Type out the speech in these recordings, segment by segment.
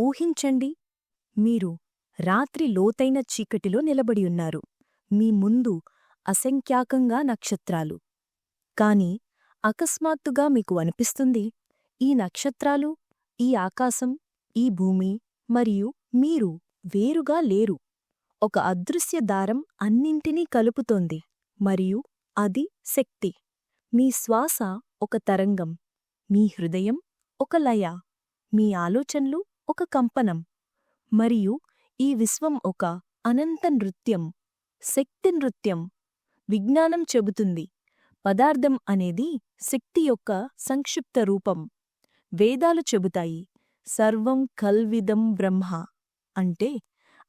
ఊహించండి మీరు రాత్రి లోతైన చీకటిలో నిలబడి ఉన్నారు. మీ ముందు అసంఖ్యాకంగా నక్షత్రాలు. కాని అకస్మాత్తుగా మీకు అనిపిస్తుంది ఈ నక్షత్రాలు ఈ ఆకాశం ఈ భూమి మరియు మీరు వేరుగా లేరు. ఒక అదృశ్య దారం అన్నింటినీ కలుపుతోంది. మరియు అది శక్తి. మీ శ్వాస ఒక తరంగం. మీ హృదయం ఒక లయ. మీ ఆలోచనలు ఒక కంపనం. మరియు ఈ విశ్వం ఒక అనంత నృత్యం. శక్తి నృత్యం. విజ్ఞానం చెబుతుంది. పదార్థం అనేది శక్తి యొక్క సంక్షిప్త రూపం. వేదాలు చెబుతాయి. సర్వం కల్విదం బ్రహ్మ. అంటే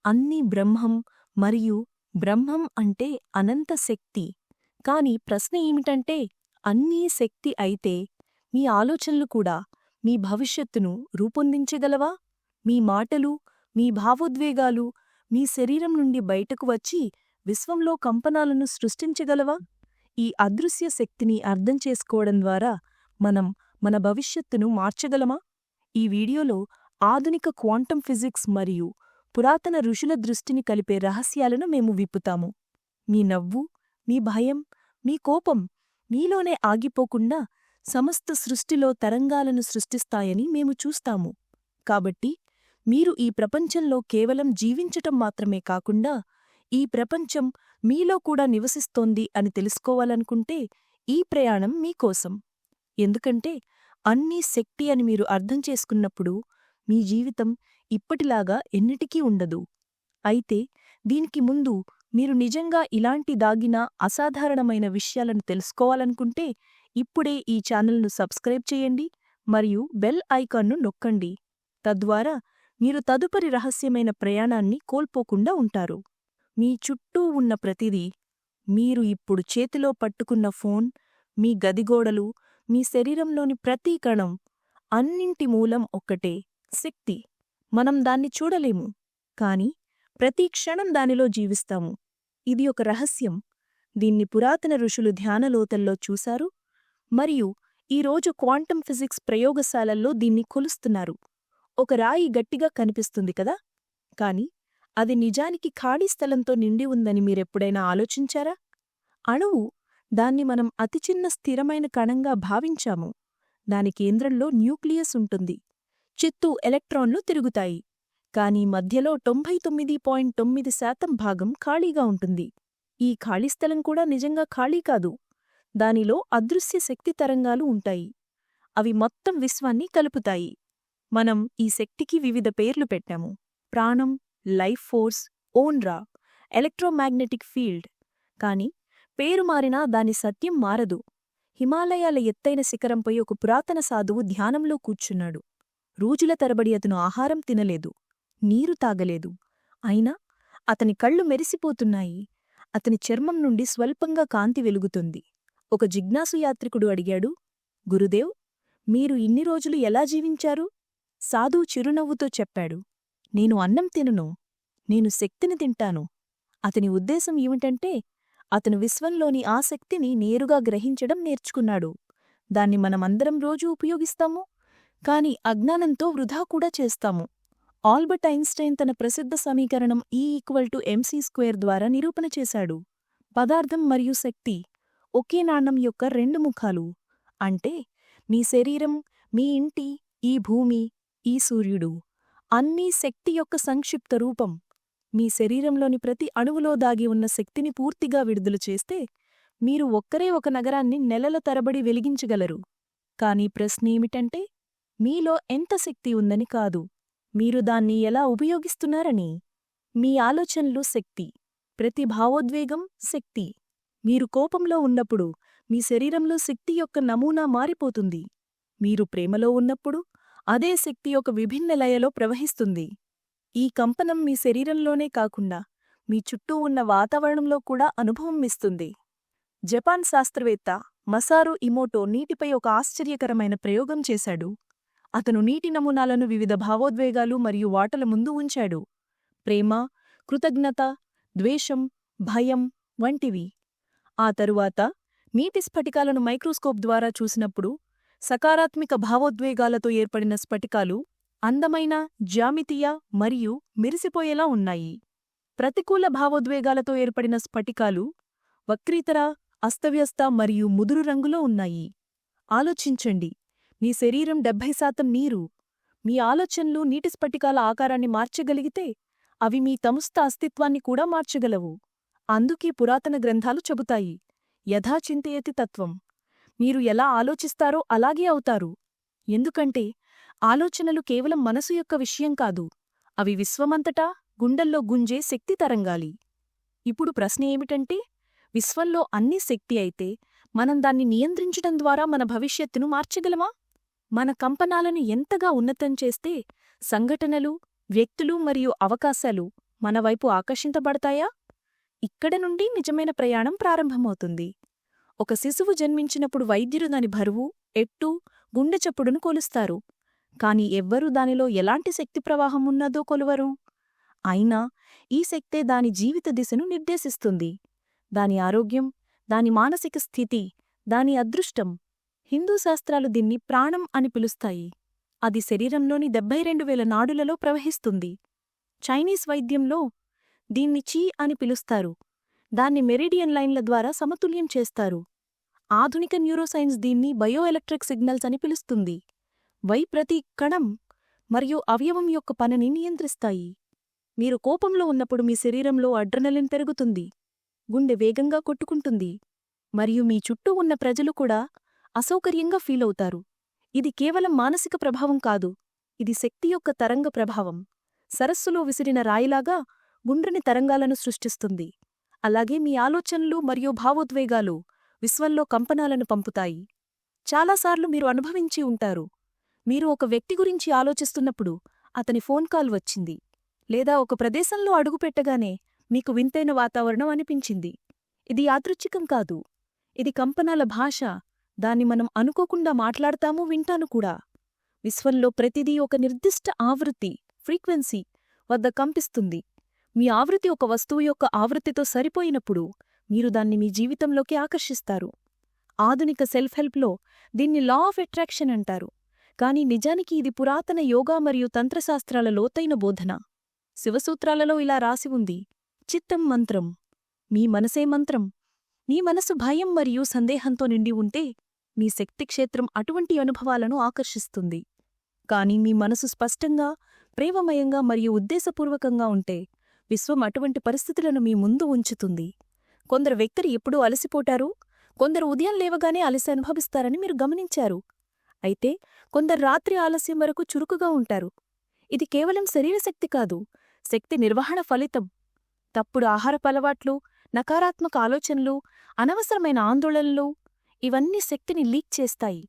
అన్నీ బ్రహ్మం మరియు బ్రహ్మం అంటే అనంత శక్తి. కాని ప్రశ్న ఏమిటంటే అన్నీ శక్తి అయితే మీ ఆలోచనలు కూడా మీ భవిష్యత్తును రూపొందించగలవా? మీ మాటలు మీ భావోద్వేగాలు మీ శరీరం నుండి బయటకు వచ్చి విశ్వంలో కంపనాలను సృష్టించగలవా? ఈ అదృశ్య శక్తిని అర్థం చేసుకోవడం ద్వారా మనం మన భవిష్యత్తును మార్చగలమా? ఈ వీడియోలో ఆధునిక క్వాంటం ఫిజిక్స్ మరియు పురాతన ఋషుల దృష్టిని కలిపే రహస్యాలను మేము విప్పుతాము. మీ నవ్వు మీ భయం మీ కోపం మీలోనే ఆగిపోకుండా సమస్త సృష్టిలో తరంగాలను సృష్టిస్తాయని మేము చూస్తాము. కాబట్టి మీరు ఈ ప్రపంచంలో కేవలం జీవించటం మాత్రమే కాకుండా ఈ ప్రపంచం మీలో కూడా నివసిస్తోంది అని తెలుసుకోవాలనుకుంటే ఈ ప్రయాణం మీకోసం ఎందుకంటే అన్నీ శక్తి అని మీరు అర్థం చేసుకున్నప్పుడు మీ జీవితం ఇప్పటిలాగా ఎన్నిటికీ ఉండదు. అయితే దీనికి ముందు మీరు నిజంగా ఇలాంటి దాగిన అసాధారణమైన విషయాలను తెలుసుకోవాలనుకుంటే ఇప్పుడే ఈ ఛానల్ను సబ్స్క్రైబ్ చేయండి మరియు బెల్ ఐకాన్ను నొక్కండి. తద్వారా మీరు తదుపరి రహస్యమైన ప్రయాణాన్ని కోల్పోకుండా ఉంటారు. మీ చుట్టూ ఉన్న ప్రతిదీ మీరు ఇప్పుడు చేతిలో పట్టుకున్న ఫోన్ మీ గదిగోడలు మీ శరీరంలోని ప్రతి కణం అన్నింటి మూలం ఒక్కటే శక్తి. మనం దాన్ని చూడలేము. కాని ప్రతి క్షణం దానిలో జీవిస్తాము. ఇది ఒక రహస్యం. దీన్ని పురాతన ఋషులు ధ్యానలోతల్లో చూశారు. మరియు ఈరోజు క్వాంటం ఫిజిక్స్ ప్రయోగశాలల్లో దీన్ని కొలుస్తున్నారు. ఒక రాయి గట్టిగా కనిపిస్తుంది కదా? కాని అది నిజానికి ఖాళీ స్థలంతో నిండి ఉందని మీరెప్పుడైనా ఆలోచించారా? అణువు దాన్ని మనం అతి చిన్న స్థిరమైన కణంగా భావించాము. దాని కేంద్రంలో న్యూక్లియస్ ఉంటుంది. చిత్తు ఎలక్ట్రాన్లు తిరుగుతాయి. కాని మధ్యలో తొంభై తొమ్మిది పాయింట్ తొమ్మిది శాతం భాగం ఖాళీగా ఉంటుంది. ఈ ఖాళీ స్థలం కూడా నిజంగా ఖాళీ కాదు. దానిలో అదృశ్య శక్తి తరంగాలు ఉంటాయి. అవి మొత్తం విశ్వాన్ని కలుపుతాయి. మనం ఈ శక్తికి వివిధ పేర్లు పెట్టాము. ప్రాణం లైఫ్ ఫోర్స్ ఓన్రా ఎలక్ట్రోమాగ్నెటిక్ ఫీల్డ్. కాని పేరు మారినా దాని సత్యం మారదు. హిమాలయాల ఎత్తైన శిఖరంపై ఒక పురాతన సాధువు ధ్యానంలో కూర్చున్నాడు. రోజుల తరబడి అతను ఆహారం తినలేదు నీరు తాగలేదు. అయినా అతని కళ్ళు మెరిసిపోతున్నాయి. అతని చర్మం నుండి స్వల్పంగా కాంతి వెలుగుతుంది. ఒక జిజ్ఞాసు యాత్రికుడు అడిగాడు గురుదేవ్ మీరు ఇన్ని రోజులు ఎలా జీవించారు? సాధు చిరునవ్వుతో చెప్పాడు నేను అన్నం తినను నేను శక్తిని తింటాను. అతని ఉద్దేశం ఏమిటంటే అతను విశ్వంలోని ఆ శక్తిని నేరుగా గ్రహించడం నేర్చుకున్నాడు. దాన్ని మనమందరం రోజూ ఉపయోగిస్తాము? కాని అజ్ఞానంతో వృధా కూడా చేస్తాము. ఆల్బర్ట్ ఐన్స్టైన్ తన ప్రసిద్ధ సమీకరణం ఈ ఈక్వల్ టు ఎంసీ స్క్వేర్ ద్వారా నిరూపణ చేశాడు. పదార్థం మరియు శక్తి ఒకే నాణం యొక్క రెండు ముఖాలు. అంటే మీ శరీరం మీ ఇంటి ఈ భూమి ఈ సూర్యుడు అన్నీ శక్తి యొక్క సంక్షిప్త రూపం. మీ శరీరంలోని ప్రతి అణువులో దాగి ఉన్న శక్తిని పూర్తిగా విడుదల చేస్తే మీరు ఒక్కరే ఒక నగరాన్ని నెలల తరబడి వెలిగించగలరు. కాని ప్రశ్నేమిటంటే మీలో ఎంత శక్తి ఉందని కాదు. మీరు దాన్ని ఎలా ఉపయోగిస్తున్నారని. మీ ఆలోచనలు శక్తి. ప్రతి భావోద్వేగం శక్తి. మీరు కోపంలో ఉన్నప్పుడు మీ శరీరంలో శక్తి యొక్క నమూనా మారిపోతుంది. మీరు ప్రేమలో ఉన్నప్పుడు అదే శక్తి ఒక విభిన్న లయలో ప్రవహిస్తుంది. ఈ కంపనం మీ శరీరంలోనే కాకుండా మీ చుట్టూ ఉన్న వాతావరణంలో కూడా అనుభవం ఇస్తుంది. జపాన్ శాస్త్రవేత్త మసారు ఇమోటో నీటిపై ఒక ఆశ్చర్యకరమైన ప్రయోగం చేశాడు. అతను నీటి నమూనాలను వివిధ భావోద్వేగాలు మరియు వాటల ముందు ఉంచాడు. ప్రేమ కృతజ్ఞత ద్వేషం భయం వంటివి. ఆ తరువాత నీటి స్ఫటికాలను మైక్రోస్కోప్ ద్వారా చూసినప్పుడు సకారాత్మక భావోద్వేగాలతో ఏర్పడిన స్ఫటికాలు అందమైన జ్యామితీయ మరియు మెరిసిపోయేలా ఉన్నాయి. ప్రతికూల భావోద్వేగాలతో ఏర్పడిన స్ఫటికాలు వక్రీతర అస్తవ్యస్త మరియు ముదురు రంగులో ఉన్నాయి. ఆలోచించండి. మీ శరీరం డెబ్భై శాతం నీరు. మీ ఆలోచనలు నీటి స్ఫటికాల ఆకారాన్ని మార్చగలిగితే అవి మీ తముస్త అస్తిత్వాన్ని కూడా మార్చగలవు. అందుకే పురాతన గ్రంథాలు చెబుతాయి. యథాచింతయతి తత్వం. మీరు ఎలా ఆలోచిస్తారో అలాగే అవుతారు. ఎందుకంటే ఆలోచనలు కేవలం మనసు యొక్క విషయం కాదు. అవి విశ్వమంతటా గుండెల్లో గుంజే శక్తి తరంగాలి. ఇప్పుడు ప్రశ్న ఏమిటంటే విశ్వంలో అన్ని శక్తి అయితే మనం దాన్ని నియంత్రించడం ద్వారా మన భవిష్యత్తును మార్చగలమా? మన కంపనాలను ఎంతగా ఉన్నతం చేస్తే సంఘటనలు వ్యక్తులు మరియు అవకాశాలు మనవైపు ఆకర్షించబడతాయా? ఇక్కడ నుండి నిజమైన ప్రయాణం ప్రారంభమవుతుంది. ఒక శిశువు జన్మించినప్పుడు వైద్యులు దాని బరువు ఎట్టు గుండె చప్పుడును కొలుస్తారు. కాని ఎవ్వరూ దానిలో ఎలాంటి శక్తి ప్రవాహం ఉన్నదో కొలువరు. అయినా ఈ శక్తే దాని జీవిత దిశను నిర్దేశిస్తుంది. దాని ఆరోగ్యం దాని మానసిక స్థితి దాని అదృష్టం హిందూ శాస్త్రాలు దీన్ని ప్రాణం అని పిలుస్తాయి. అది శరీరంలోని డెబ్బై రెండు వేల నాడులలో ప్రవహిస్తుంది. చైనీస్ వైద్యంలో దీన్ని చీ అని పిలుస్తారు. దాన్ని మెరిడియన్ లైన్ల ద్వారా సమతుల్యం చేస్తారు. ఆధునిక న్యూరోసైన్స్ దీన్ని బయోఎలక్ట్రిక్ సిగ్నల్స్ అని పిలుస్తుంది. వై ప్రతి కణం మరియు అవయవం యొక్క పనిని నియంత్రిస్తాయి. మీరు కోపంలో ఉన్నప్పుడు మీ శరీరంలో అడ్రనలిన్ పెరుగుతుంది. గుండె వేగంగా కొట్టుకుంటుంది. మరియు మీ చుట్టూ ఉన్న ప్రజలు కూడా అసౌకర్యంగా ఫీలవుతారు ఇది కేవలం మానసిక ప్రభావం కాదు ఇది శక్తి యొక్క తరంగ ప్రభావం. సరస్సులో విసిరిన రాయిలాగా గుండ్రని తరంగాలను సృష్టిస్తుంది. అలాగే మీ ఆలోచనలు మరియు భావోద్వేగాలు విశ్వంలో కంపనాలను పంపుతాయి. చాలాసార్లు మీరు అనుభవించి ఉంటారు. మీరు ఒక వ్యక్తి గురించి ఆలోచిస్తున్నప్పుడు అతని ఫోన్ కాల్ వచ్చింది. లేదా ఒక ప్రదేశంలో అడుగుపెట్టగానే మీకు వింతైన వాతావరణం అనిపించింది. ఇది యాదృచ్ఛికం కాదు. ఇది కంపనాల భాష దాన్ని మనం అనుకోకుండా మాట్లాడతాము వింటాను కూడా. విశ్వంలో ప్రతిదీ ఒక నిర్దిష్ట ఆవృత్తి ఫ్రీక్వెన్సీ వద్ద కంపిస్తుంది. మీ ఆవృత్తి ఒక వస్తువు యొక్క ఆవృత్తితో సరిపోయినప్పుడు మీరు దాన్ని మీ జీవితంలోకి ఆకర్షిస్తారు. ఆధునిక సెల్ఫ్ హెల్ప్లో దీన్ని లా ఆఫ్ అట్రాక్షన్ అంటారు. కాని నిజానికి ఇది పురాతన యోగా మరియు తంత్రశాస్త్రాల లోతైన బోధన. శివసూత్రాలలో ఇలా రాసి ఉంది. చిత్తం మంత్రం. మీ మనసే మంత్రం. మీ మనసు భయం మరియు సందేహంతో నిండి ఉంటే మీ శక్తిక్షేత్రం అటువంటి అనుభవాలను ఆకర్షిస్తుంది. కాని మీ మనసు స్పష్టంగా ప్రేమమయంగా మరియు ఉద్దేశపూర్వకంగా ఉంటే విశ్వం అటువంటి పరిస్థితులను మీ ముందు ఉంచుతుంది. కొందరు వ్యక్తులు ఎప్పుడూ అలసిపోటారు కొందరు ఉదయం లేవగానే అలసి అనుభవిస్తారని మీరు గమనించారు. అయితే కొందరు రాత్రి ఆలస్యం వరకు చురుకుగా ఉంటారు. ఇది కేవలం శరీరశక్తి కాదు శక్తి నిర్వహణ ఫలితం. తప్పుడు ఆహారపలవాట్లు నకారాత్మక ఆలోచనలు అనవసరమైన ఆందోళనలు ఇవన్నీ శక్తిని లీక్ చేస్తాయి.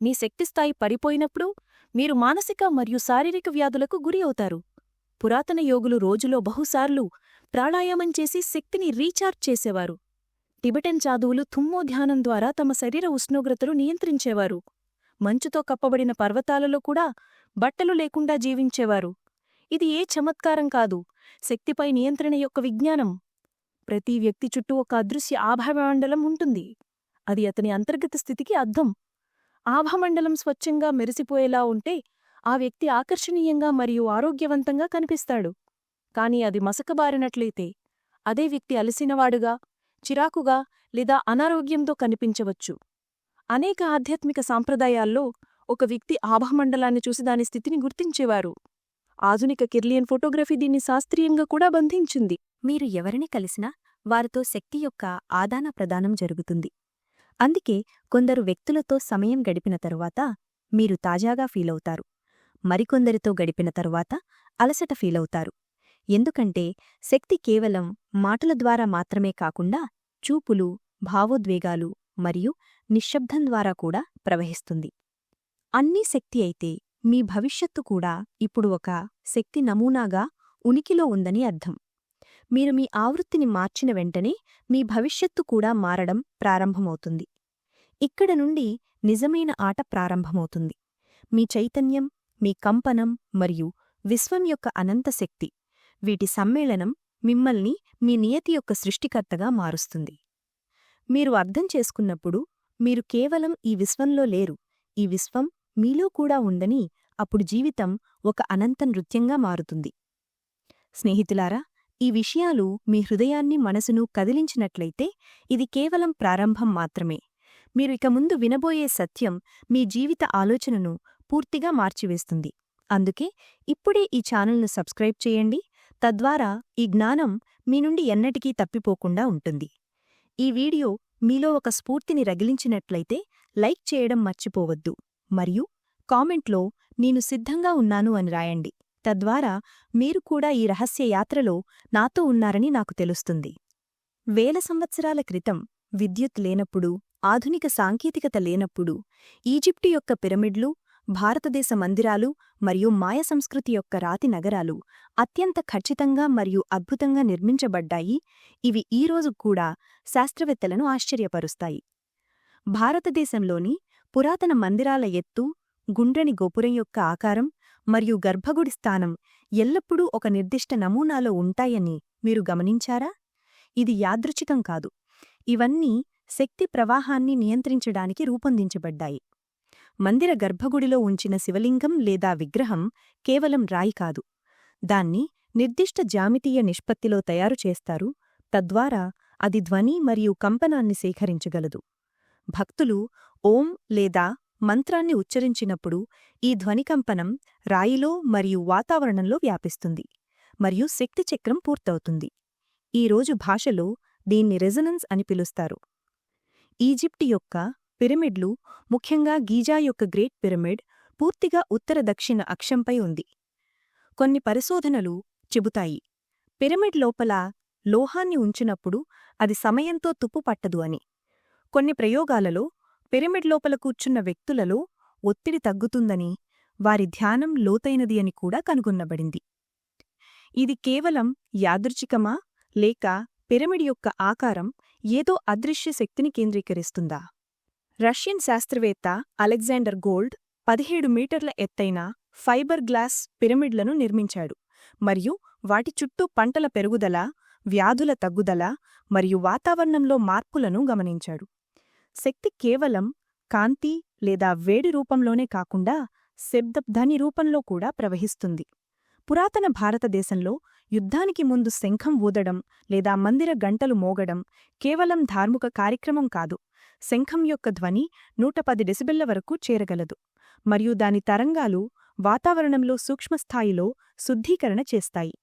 మీ శక్తిస్థాయి పడిపోయినప్పుడు మీరు మానసిక మరియు శారీరక వ్యాధులకు గురి అవుతారు. పురాతన యోగులు రోజులో బహుసార్లు ప్రాణాయామం చేసి శక్తిని రీఛార్జ్ చేసేవారు. టిబెటన్ చాదువులు తుమ్మో ధ్యానం ద్వారా తమ శరీర ఉష్ణోగ్రతలు నియంత్రించేవారు. మంచుతో కప్పబడిన పర్వతాలలో కూడా బట్టలు లేకుండా జీవించేవారు. ఇది ఏ చమత్కారం కాదు శక్తిపై నియంత్రణ యొక్క విజ్ఞానం. ప్రతి వ్యక్తి చుట్టూ ఒక అదృశ్య ఆభామండలం ఉంటుంది. అది అతని అంతర్గత స్థితికి అర్థం. ఆభమండలం స్వచ్ఛంగా మెరిసిపోయేలా ఉంటే ఆ వ్యక్తి ఆకర్షణీయంగా మరియు ఆరోగ్యవంతంగా కనిపిస్తాడు. కాని అది మసకబారినట్లయితే అదే వ్యక్తి అలసినవాడుగా చిరాకుగా లేదా అనారోగ్యంతో కనిపించవచ్చు. అనేక ఆధ్యాత్మిక సాంప్రదాయాల్లో ఒక వ్యక్తి ఆభమండలాన్ని చూసి దాని స్థితిని గుర్తించేవారు. ఆధునిక కిర్లియన్ ఫోటోగ్రఫీ దీన్ని శాస్త్రీయంగా కూడా బంధించింది. మీరు ఎవరిని కలిసినా వారితో శక్తి యొక్క ఆదాన ప్రదానం జరుగుతుంది. అందుకే కొందరు వ్యక్తులతో సమయం గడిపిన తరువాత మీరు తాజాగా ఫీలవుతారు. మరికొందరితో గడిపిన తరువాత అలసట ఫీలవుతారు. ఎందుకంటే శక్తి కేవలం మాటల ద్వారా మాత్రమే కాకుండా చూపులు భావోద్వేగాలు మరియు నిశ్శబ్దం ద్వారా కూడా ప్రవహిస్తుంది. అన్నీ శక్తి అయితే మీ భవిష్యత్తు కూడా ఇప్పుడు ఒక శక్తి నమూనాగా ఉనికిలో ఉందని అర్థం. మీరు మీ ఆవృత్తిని మార్చిన వెంటనే మీ భవిష్యత్తు కూడా మారడం ప్రారంభమవుతుంది. ఇక్కడ నుండి నిజమైన ఆట ప్రారంభమవుతుంది. మీ చైతన్యం మీ కంపనం మరియు విశ్వం యొక్క అనంత శక్తి వీటి సమ్మేళనం మిమ్మల్ని మీ నియతి యొక్క సృష్టికర్తగా మారుస్తుంది. మీరు అర్థం చేసుకున్నప్పుడు మీరు కేవలం ఈ విశ్వంలో లేరు ఈ విశ్వం మీలో కూడా ఉందని అప్పుడు జీవితం ఒక అనంత నృత్యంగా మారుతుంది. స్నేహితులారా ఈ విషయాలు మీ హృదయాన్ని మనసును కదిలించినట్లయితే ఇది కేవలం ప్రారంభం మాత్రమే. మీరు ఇక ముందు వినబోయే సత్యం మీ జీవిత ఆలోచనను పూర్తిగా మార్చివేస్తుంది. అందుకే ఇప్పుడే ఈ ఛానల్ను సబ్స్క్రైబ్ చేయండి. తద్వారా ఈ జ్ఞానం మీ నుండి ఎన్నటికీ తప్పిపోకుండా ఉంటుంది. ఈ వీడియో మీలో ఒక స్ఫూర్తిని రగిలించినట్లయితే లైక్ చేయడం మర్చిపోవద్దు. మరియు కామెంట్లో నేను సిద్ధంగా ఉన్నాను అని రాయండి. తద్వారా మీరు కూడా ఈ రహస్య యాత్రలో నాతో ఉన్నారని నాకు తెలుస్తుంది. వేల సంవత్సరాల క్రితం విద్యుత్ లేనప్పుడు ఆధునిక సాంకేతికత లేనప్పుడు ఈజిప్టు యొక్క పిరమిడ్లు భారతదేశ మందిరాలు మరియు మాయ సంస్కృతి యొక్క రాతి నగరాలు అత్యంత ఖచ్చితంగా మరియు అద్భుతంగా నిర్మించబడ్డాయి. ఇవి ఈరోజు కూడా శాస్త్రవేత్తలను ఆశ్చర్యపరుస్తాయి. భారతదేశంలోని పురాతన మందిరాల ఎత్తు గుండ్రని గోపురం యొక్క ఆకారం మరియు గర్భగుడి స్థానం ఎల్లప్పుడూ ఒక నిర్దిష్ట నమూనాలో ఉంటాయని మీరు గమనించారా? ఇది యాదృచ్ఛికం కాదు. ఇవన్నీ శక్తి ప్రవాహాన్ని నియంత్రించడానికి రూపొందించబడ్డాయి. మందిర గర్భగుడిలో ఉంచిన శివలింగం లేదా విగ్రహం కేవలం రాయి కాదు. దాన్ని నిర్దిష్ట జామితీయ నిష్పత్తిలో తయారు చేస్తారు. తద్వారా అది ధ్వని మరియు కంపనాన్ని సేకరించగలదు. భక్తులు ఓం లేదా మంత్రాన్ని ఉచ్చరించినప్పుడు ఈ ధ్వనికంపనం రాయిలో మరియు వాతావరణంలో వ్యాపిస్తుంది మరియు శక్తిచక్రం పూర్తవుతుంది. ఈరోజు భాషలో దీన్ని రెజనెన్స్ అని పిలుస్తారు. ఈజిప్ట్ యొక్క పిరమిడ్లు ముఖ్యంగా గీజా యొక్క గ్రేట్ పిరమిడ్ పూర్తిగా ఉత్తర దక్షిణ అక్షంపై ఉంది. కొన్ని పరిశోధనలు చెబుతాయి. పిరమిడ్ లోపల లోహాన్ని ఉంచినప్పుడు అది సమయంతో తుప్పు పట్టదు అని. కొన్ని ప్రయోగాలలో పిరమిడ్ లోపల కూర్చున్న వ్యక్తులలో ఒత్తిడి తగ్గుతుందని వారి ధ్యానం లోతైనది అని కూడా కనుగొన్నబడింది ఇది కేవలం యాదృచ్ఛికమా లేక పిరమిడ్ యొక్క ఆకారం ఏదో అదృశ్య శక్తిని కేంద్రీకరిస్తుందా? రష్యన్ శాస్త్రవేత్త అలెగ్జాండర్ గోల్డ్ పదిహేడు మీటర్ల ఎత్తైన ఫైబర్ గ్లాస్ పిరమిడ్లను నిర్మించాడు మరియు వాటి చుట్టూ పంటల పెరుగుదల వ్యాధుల తగ్గుదల మరియు వాతావరణంలో మార్పులను గమనించాడు. శక్తి కేవలం కాంతి లేదా వేడి రూపంలోనే కాకుండా శబ్దబ్ధని రూపంలో కూడా ప్రవహిస్తుంది. పురాతన భారతదేశంలో యుద్ధానికి ముందు శంఖం ఊదడం లేదా మందిర గంటలు మోగడం కేవలం ధార్మిక కార్యక్రమం కాదు. శంఖం యొక్క ధ్వని నూట పది డెసిబెళ్ళ వరకు చేరగలదు. మరియు దాని తరంగాలు వాతావరణంలో సూక్ష్మస్థాయిలో శుద్ధీకరణ చేస్తాయి.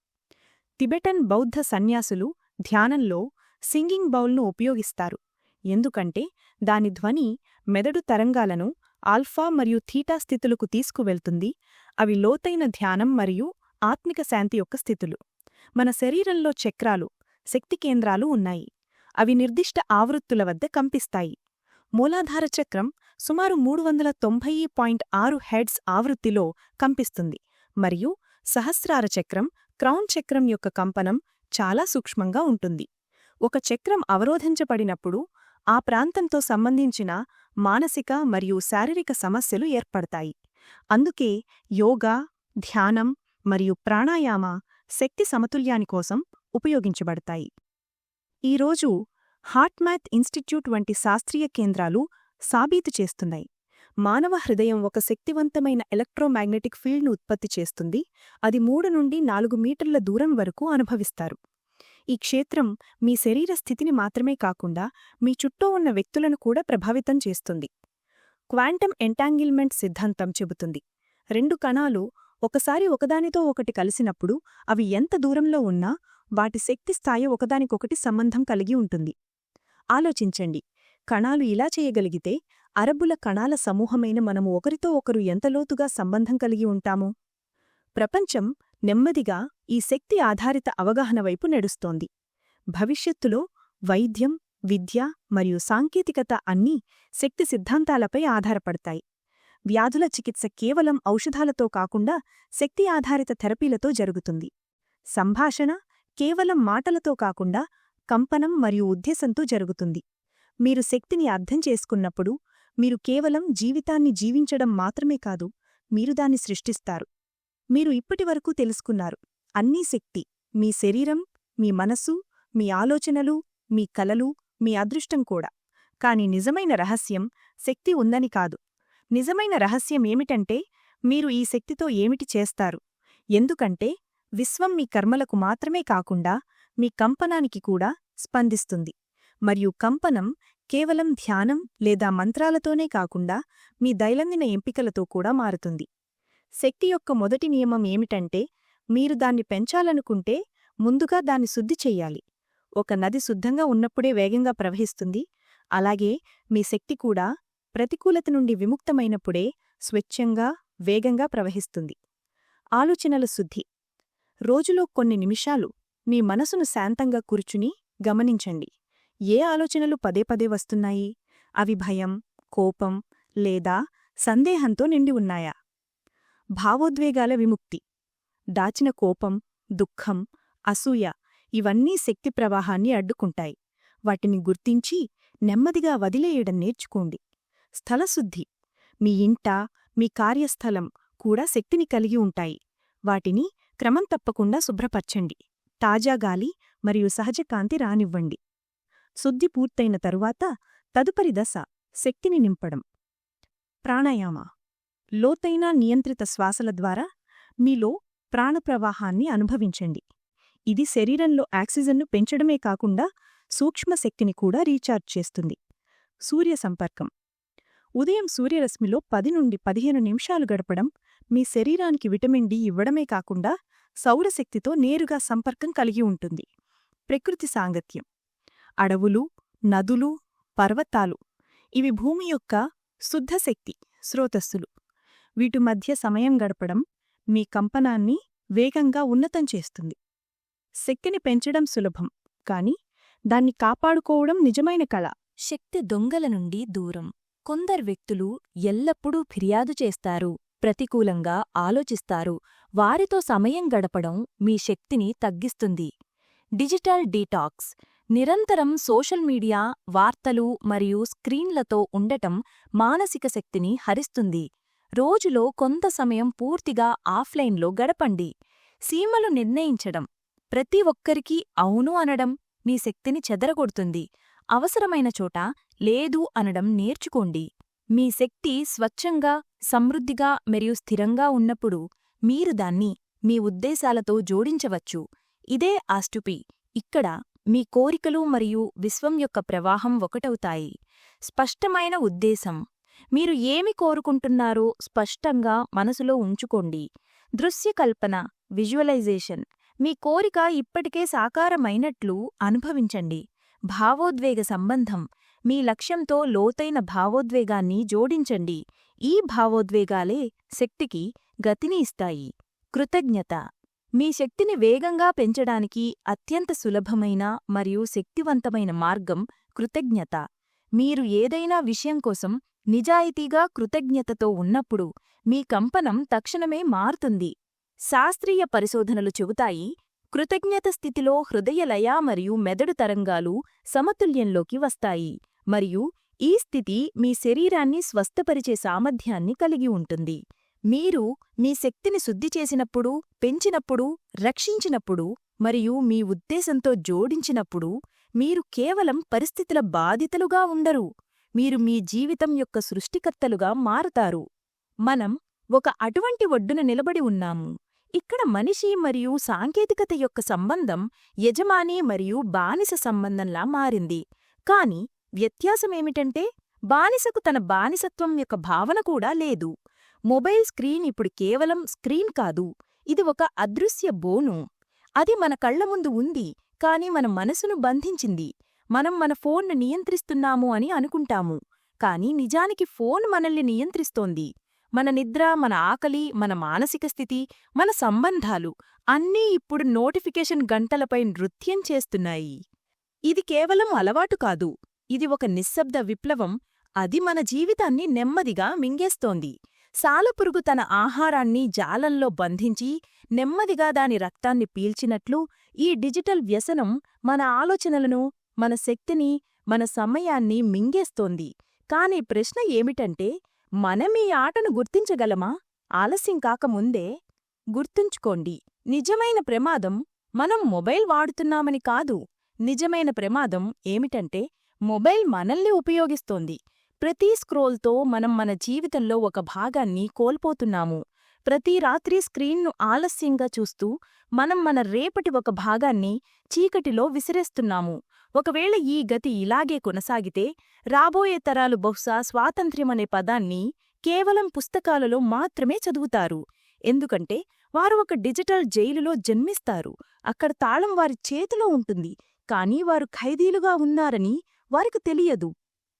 టిబెటన్ బౌద్ధ సన్యాసులు ధ్యానంలో సింగింగ్ బౌల్ను ఉపయోగిస్తారు. ఎందుకంటే దాని ధ్వని మెదడు తరంగాలను ఆల్ఫా మరియు థీటా స్థితులకు తీసుకువెళ్తుంది. అవి లోతైన ధ్యానం మరియు ఆత్మిక శాంతి యొక్క స్థితులు. మన శరీరంలో చక్రాలు శక్తి కేంద్రాలు ఉన్నాయి. అవి నిర్దిష్ట ఆవృత్తుల వద్ద కంపిస్తాయి. మూలాధార చక్రం సుమారు మూడు వందల తొంభై పాయింట్ ఆరు హెడ్స్ ఆవృత్తిలో కంపిస్తుంది. మరియు సహస్రార చక్రం క్రౌన్ చక్రం యొక్క కంపనం చాలా సూక్ష్మంగా ఉంటుంది. ఒక చక్రం అవరోధించబడినప్పుడు ఆ ప్రాంతంతో సంబంధించిన మానసిక మరియు శారీరక సమస్యలు ఏర్పడతాయి. అందుకే యోగా ధ్యానం మరియు ప్రాణాయామ శక్తి సమతుల్యాని కోసం ఉపయోగించబడతాయి. ఈరోజు హార్ట్మ్యాథ్ ఇన్స్టిట్యూట్ వంటి శాస్త్రీయ కేంద్రాలు సాబీతు చేస్తున్నాయి. మానవ హృదయం ఒక శక్తివంతమైన ఎలక్ట్రోమాగ్నెటిక్ ఫీల్డ్ను ఉత్పత్తి చేస్తుంది. అది మూడు నుండి నాలుగు మీటర్ల దూరం వరకు అనుభవిస్తారు. ఈ క్షేత్రం మీ శరీర స్థితిని మాత్రమే కాకుండా మీ చుట్టూ ఉన్న వ్యక్తులను కూడా ప్రభావితం చేస్తుంది. క్వాంటం ఎంటాంగిల్మెంట్ సిద్ధాంతం చెబుతుంది. రెండు కణాలు ఒకసారి ఒకదానితో ఒకటి కలిసినప్పుడు అవి ఎంత దూరంలో ఉన్నా వాటి శక్తి స్థాయి ఒకదానికొకటి సంబంధం కలిగి ఉంటుంది. ఆలోచించండి. కణాలు ఇలా చేయగలిగితే అరబ్బుల కణాల సమూహమైన మనము ఒకరితో ఒకరు ఎంత లోతుగా సంబంధం కలిగి ఉంటాము? ప్రపంచం నెమ్మదిగా ఈ శక్తి ఆధారిత అవగాహన వైపు నడుస్తోంది. భవిష్యత్తులో వైద్యం విద్య మరియు సాంకేతికత అన్నీ శక్తి సిద్ధాంతాలపై ఆధారపడతాయి. వ్యాధుల చికిత్స కేవలం ఔషధాలతో కాకుండా శక్తి ఆధారిత థెరపీలతో జరుగుతుంది. సంభాషణ కేవలం మాటలతో కాకుండా కంపనం మరియు ఉద్దేశంతో జరుగుతుంది. మీరు శక్తిని అర్థం చేసుకున్నప్పుడు మీరు కేవలం జీవితాన్ని జీవించడం మాత్రమే కాదు మీరు దాన్ని సృష్టిస్తారు. మీరు ఇప్పటివరకు తెలుసుకున్నారు. అన్నీ శక్తి. మీ శరీరం మీ మనసు మీ ఆలోచనలు మీ కలలు మీ అదృష్టం కూడా. కాని నిజమైన రహస్యం శక్తి ఉందని కాదు. నిజమైన రహస్యం ఏమిటంటే మీరు ఈ శక్తితో ఏమిటి చేస్తారు? ఎందుకంటే విశ్వం మీ కర్మలకు మాత్రమే కాకుండా మీ కంపనానికి కూడా స్పందిస్తుంది. మరియు కంపనం కేవలం ధ్యానం లేదా మంత్రాలతోనే కాకుండా మీ దైనందిన ఎంపికలతో కూడా మారుతుంది. శక్తి యొక్క మొదటి నియమం ఏమిటంటే మీరు దాన్ని పెంచాలనుకుంటే ముందుగా దాన్ని శుద్ధి చెయ్యాలి ఒక నది శుద్ధంగా ఉన్నప్పుడే వేగంగా ప్రవహిస్తుంది. అలాగే మీ శక్తి కూడా ప్రతికూలత నుండి విముక్తమైనప్పుడే స్వచ్ఛంగా వేగంగా ప్రవహిస్తుంది. ఆలోచనల శుద్ధి. రోజులో కొన్ని నిమిషాలు మీ మనసును శాంతంగా కూర్చుని గమనించండి. ఏ ఆలోచనలు పదే పదే వస్తున్నాయి? అవి భయం కోపం లేదా సందేహంతో నిండి ఉన్నాయా? భావోద్వేగాల విముక్తి దాచిన కోపం దుఃఖం అసూయ ఇవన్నీ శక్తి ప్రవాహాన్ని అడ్డుకుంటాయి. వాటిని గుర్తించి నెమ్మదిగా వదిలేయడం నేర్చుకోండి. స్థలశుద్ధి మీ ఇంట మీ కార్యస్థలం కూడా శక్తిని కలిగి ఉంటాయి. వాటిని క్రమం తప్పకుండా శుభ్రపరచండి. తాజా గాలి మరియు సహజ కాంతి రానివ్వండి. శుద్ధి పూర్తయిన తరువాత తదుపరి దశ శక్తిని నింపడం. ప్రాణాయామ లోతైన నియంత్రిత శ్వాసల ద్వారా మీలో ప్రాణప్రవాహాన్ని అనుభవించండి. ఇది శరీరంలో ఆక్సిజన్ను పెంచడమే కాకుండా సూక్ష్మశక్తిని కూడా రీఛార్జ్ చేస్తుంది. సూర్య సంపర్కం. ఉదయం సూర్యరశ్మిలో పది నుండి పదిహేను నిమిషాలు గడపడం మీ శరీరానికి విటమిన్ డి ఇవ్వడమే కాకుండా సౌరశక్తితో నేరుగా సంపర్కం కలిగి ఉంటుంది. ప్రకృతి సాంగత్యం. అడవులు నదులు పర్వతాలు. ఇవి భూమి యొక్క శుద్ధశక్తి స్రోతస్సులు. వీటి మధ్య సమయం గడపడం మీ కంపనాన్ని వేగంగా ఉన్నతం చేస్తుంది. శక్తిని పెంచడం సులభం కాని దాన్ని కాపాడుకోవడం నిజమైన కళ. శక్తి దొంగల నుండి దూరం. కొందరు వ్యక్తులు ఎల్లప్పుడూ ఫిర్యాదు చేస్తారు ప్రతికూలంగా ఆలోచిస్తారు. వారితో సమయం గడపడం మీ శక్తిని తగ్గిస్తుంది. Digital detox. నిరంతరం సోషల్ మీడియా వార్తలు మరియు స్క్రీన్లతో ఉండటం మానసిక శక్తిని హరిస్తుంది. రోజులో కొంత సమయం పూర్తిగా ఆఫ్లైన్లో గడపండి. సీమలు నిర్ణయించడం. ప్రతి ఒక్కరికీ అవును అనడం మీ శక్తిని చెదరగొడుతుంది. అవసరమైన చోట లేదు అనడం నేర్చుకోండి. మీ శక్తి స్వచ్ఛంగా సమృద్ధిగా మరియు స్థిరంగా ఉన్నప్పుడు మీరు దాన్ని మీ ఉద్దేశాలతో జోడించవచ్చు. ఇదే ఆస్టుపి ఇక్కడ మీ కోరికలు మరియు విశ్వం యొక్క ప్రవాహం ఒకటవుతాయి. స్పష్టమైన ఉద్దేశం. మీరు ఏమి కోరుకుంటున్నారో స్పష్టంగా మనసులో ఉంచుకోండి. దృశ్యకల్పన విజువలైజేషన్. మీ కోరిక ఇప్పటికే సాకారమైనట్లు అనుభవించండి. భావోద్వేగ సంబంధం. మీ లక్ష్యంతో లోతైన భావోద్వేగాన్ని జోడించండి. ఈ భావోద్వేగాలే శక్తికి గతిని ఇస్తాయి. కృతజ్ఞత. మీ శక్తిని వేగంగా పెంచడానికి అత్యంత సులభమైన మరియు శక్తివంతమైన మార్గం కృతజ్ఞత. మీరు ఏదైనా విషయం కోసం నిజాయితీగా కృతజ్ఞతతో ఉన్నప్పుడు మీ కంపనం తక్షణమే మారుతుంది. శాస్త్రీయ పరిశోధనలు చెబుతాయి కృతజ్ఞత స్థితిలో హృదయలయ మరియు మెదడు తరంగాలు సమతుల్యంలోకి వస్తాయి మరియు ఈ స్థితి మీ శరీరాన్ని స్వస్థపరిచే సామర్థ్యాన్ని కలిగి ఉంటుంది. మీరు మీ శక్తిని శుద్ధి చేసినప్పుడు పెంచినప్పుడు రక్షించినప్పుడు మరియు మీ ఉద్దేశంతో జోడించినప్పుడు మీరు కేవలం పరిస్థితుల బాధితులుగా ఉండరు. మీరు మీ జీవితం యొక్క సృష్టికర్తలుగా మారుతారు. మనం ఒక అటువంటి ఒడ్డున నిలబడి ఉన్నాము. ఇక్కడ మనిషి మరియు సాంకేతికత యొక్క సంబంధం యజమాని మరియు బానిస సంబంధంలా మారింది. కాని వ్యత్యాసమేమిటంటే బానిసకు తన బానిసత్వం యొక్క భావన కూడా లేదు. మొబైల్ స్క్రీన్ ఇప్పుడు కేవలం స్క్రీన్ కాదు. ఇది ఒక అదృశ్య బోను. అది మన కళ్ళ ముందు ఉంది కాని మన మనసును బంధించింది. మనం మన ఫోన్ను నియంత్రిస్తున్నాము అని అనుకుంటాము. కాని నిజానికి ఫోన్ మనల్ని నియంత్రిస్తోంది. మన నిద్ర మన ఆకలి మన మానసిక స్థితి మన సంబంధాలు అన్నీ ఇప్పుడు నోటిఫికేషన్ గంటలపై నృత్యం చేస్తున్నాయి. ఇది కేవలం అలవాటు కాదు. ఇది ఒక నిశ్శబ్ద విప్లవం. అది మన జీవితాన్ని నెమ్మదిగా మింగేస్తోంది. సాలపురుగు తన ఆహారాన్ని జాలంలో బంధించి నెమ్మదిగా దాని రక్తాన్ని పీల్చినట్లు ఈ డిజిటల్ వ్యసనం మన ఆలోచనలను మన శక్తిని మన సమయాన్ని మింగేస్తోంది. కాని ప్రశ్న ఏమిటంటే మనమీ ఆటను గుర్తించగలమా? ఆలస్యం కాకముందే గుర్తుంచుకోండి. నిజమైన ప్రమాదం మనం మొబైల్ వాడుతున్నామని కాదు. నిజమైన ప్రమాదం ఏమిటంటే మొబైల్ మనల్ని ఉపయోగిస్తోంది. ప్రతి స్క్రోల్తో మనం మన జీవితంలో ఒక భాగాన్ని కోల్పోతున్నాము. ప్రతి రాత్రి స్క్రీన్ను ఆలస్యంగా చూస్తూ మనం మన రేపటి ఒక భాగాన్ని చీకటిలో విసిరేస్తున్నాము. ఒకవేళ ఈ గతి ఇలాగే కొనసాగితే రాబోయే తరాలు బహుశా స్వాతంత్ర్యమనే పదాన్ని కేవలం పుస్తకాలలో మాత్రమే చదువుతారు. ఎందుకంటే వారు ఒక డిజిటల్ జైలులో జన్మిస్తారు. అక్కడ తాళం వారి చేతిలో ఉంటుంది. కానీ వారు ఖైదీలుగా ఉన్నారని వారికి తెలియదు.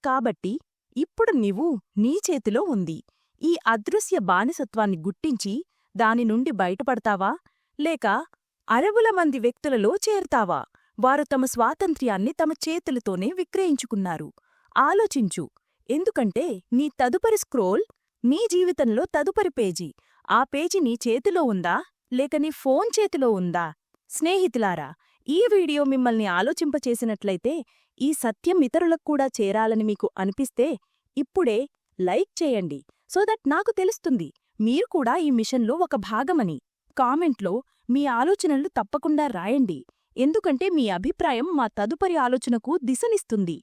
కాబట్టి ఇప్పుడు నీవు నీ చేతిలో ఉంది. ఈ అదృశ్య బానిసత్వాన్ని గుట్టించి దాని నుండి బయటపడతావా? లేక అరవుల మంది వ్యక్తులలో చేరతావా? వారు తమ స్వాతంత్ర్యాన్ని తమ చేతులతోనే విక్రయించుకున్నారు. ఆలోచించు. ఎందుకంటే నీ తదుపరి స్క్రోల్ నీ జీవితంలో తదుపరి పేజీ. ఆ పేజీ నీ చేతిలో ఉందా? లేక నీ ఫోన్ చేతిలో ఉందా? స్నేహితులారా ఈ వీడియో మిమ్మల్ని ఆలోచింపచేసినట్లయితే ఈ సత్యం ఇతరులకు కూడా చేరాలని మీకు అనిపిస్తే ఇప్పుడే లైక్ చేయండి. సో దట్ నాకు తెలుస్తుంది మీరు కూడా ఈ మిషన్లో ఒక భాగమని. కామెంట్లో మీ ఆలోచనలు తప్పకుండా రాయండి. ఎందుకంటే మీ అభిప్రాయం మా తదుపరి ఆలోచనకు దిశనిస్తుంది.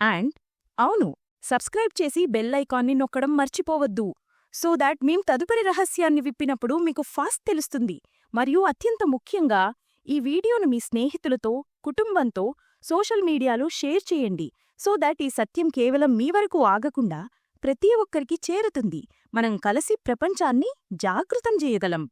అండ్ అవును సబ్స్క్రైబ్ చేసి బెల్ ఐకాన్ని నొక్కడం మర్చిపోవద్దు. సో దాట్ మేం తదుపరి రహస్యాన్ని విప్పినప్పుడు మీకు ఫాస్ట్ తెలుస్తుంది. మరియు అత్యంత ముఖ్యంగా ఈ వీడియోను మీ స్నేహితులతో కుటుంబంతో సోషల్ మీడియాలో షేర్ చేయండి. సో దాట్ ఈ సత్యం కేవలం మీ వరకు ఆగకుండా ప్రతి ఒక్కరికి చేరుతుంది. మనం కలిసి ప్రపంచాన్ని జాగృతం చేయగలం.